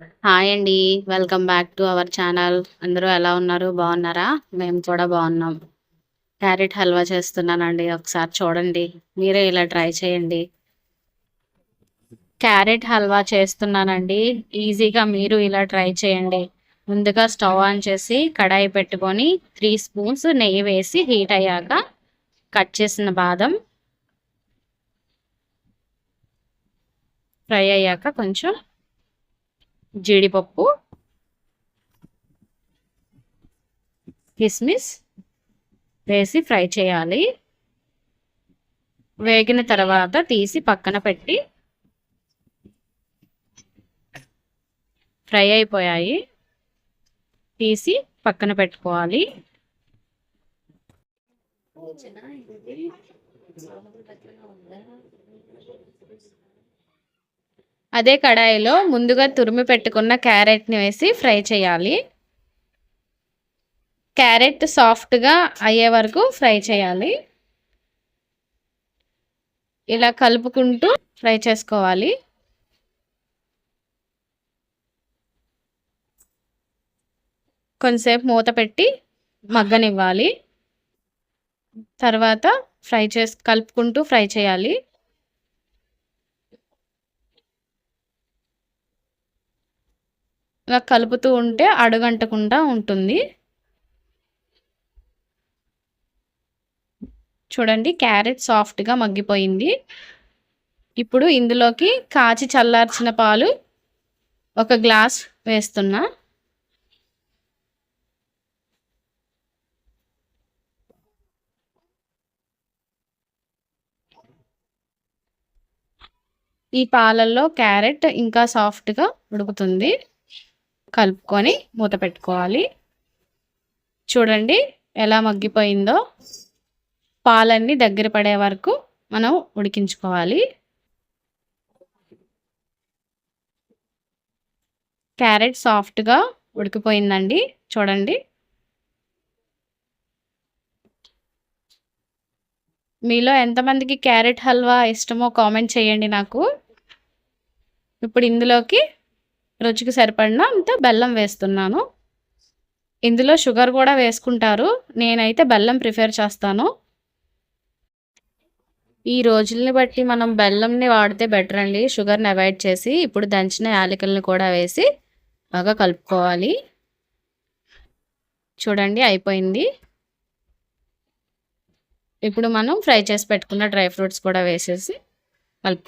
Hi అండి. Welcome back to our channel. అందరూ ఎలా ఉన్నారు? బాగున్నారా? మేము కూడా బాగున్నాం. క్యారెట్ హల్వా చేస్తున్నానండి. ఒకసారి చూడండి. మీరే ఇలా ట్రై చేయండి. క్యారెట్ హల్వా చేస్తున్నానండి. ఈజీగా మీరు ఇలా ట్రై చేయండి. ముందుగా స్టవ్ ఆన్ చేసి కడాయి పెట్టుకొని త్రీ స్పూన్స్ నెయ్యి వేసి హీట్ అయ్యాక కట్ చేసిన బాదం ఫ్రై అయ్యాక కొంచెం జీడిపప్పు కిస్మిస్ వేసి ఫ్రై చేయాలి. వేగిన తర్వాత తీసి పక్కన పెట్టి ఫ్రై అయిపోయాయి. తీసి పక్కన పెట్టుకోవాలి. అదే కడాయిలో ముందుగా తురిమి పెట్టుకున్న క్యారెట్ని వేసి ఫ్రై చేయాలి. క్యారెట్ సాఫ్ట్గా అయ్యే వరకు ఫ్రై చేయాలి. ఇలా కలుపుకుంటూ ఫ్రై చేసుకోవాలి. కొంతసేపు మూత పెట్టి మగ్గనివ్వాలి. తర్వాత ఫ్రై చేసి కలుపుకుంటూ ఫ్రై చేయాలి. ఇలా కలుపుతూ ఉంటే అడుగంటకుండా ఉంటుంది. చూడండి క్యారెట్ సాఫ్ట్గా మగ్గిపోయింది. ఇప్పుడు ఇందులోకి కాచి చల్లార్చిన పాలు ఒక గ్లాస్ వేస్తున్నా. ఈ పాలల్లో క్యారెట్ ఇంకా సాఫ్ట్గా ఉడుకుతుంది. కలుపుకొని మూత పెట్టుకోవాలి. చూడండి ఎలా మగ్గిపోయిందో. పాలన్నీ దగ్గర పడే వరకు మనం ఉడికించుకోవాలి. క్యారెట్ సాఫ్ట్గా ఉడికిపోయిందండి. చూడండి. మీలో ఎంతమందికి క్యారెట్ హల్వా ఇష్టమో కామెంట్ చేయండి నాకు. ఇప్పుడు ఇందులోకి రుచికి సరిపడిన అంత బెల్లం వేస్తున్నాను. ఇందులో షుగర్ కూడా వేసుకుంటారు. నేనైతే బెల్లం ప్రిఫర్ చేస్తాను. ఈ రోజుల్ని బట్టి మనం బెల్లంని వాడితే బెటర్ అండి. షుగర్ని అవాయిడ్ చేసి ఇప్పుడు దంచిన యాలకులను కూడా వేసి బాగా కలుపుకోవాలి. చూడండి అయిపోయింది. ఇప్పుడు మనం ఫ్రై చేసి పెట్టుకున్న డ్రై ఫ్రూట్స్ కూడా వేసేసి కలుపుకోవాలి.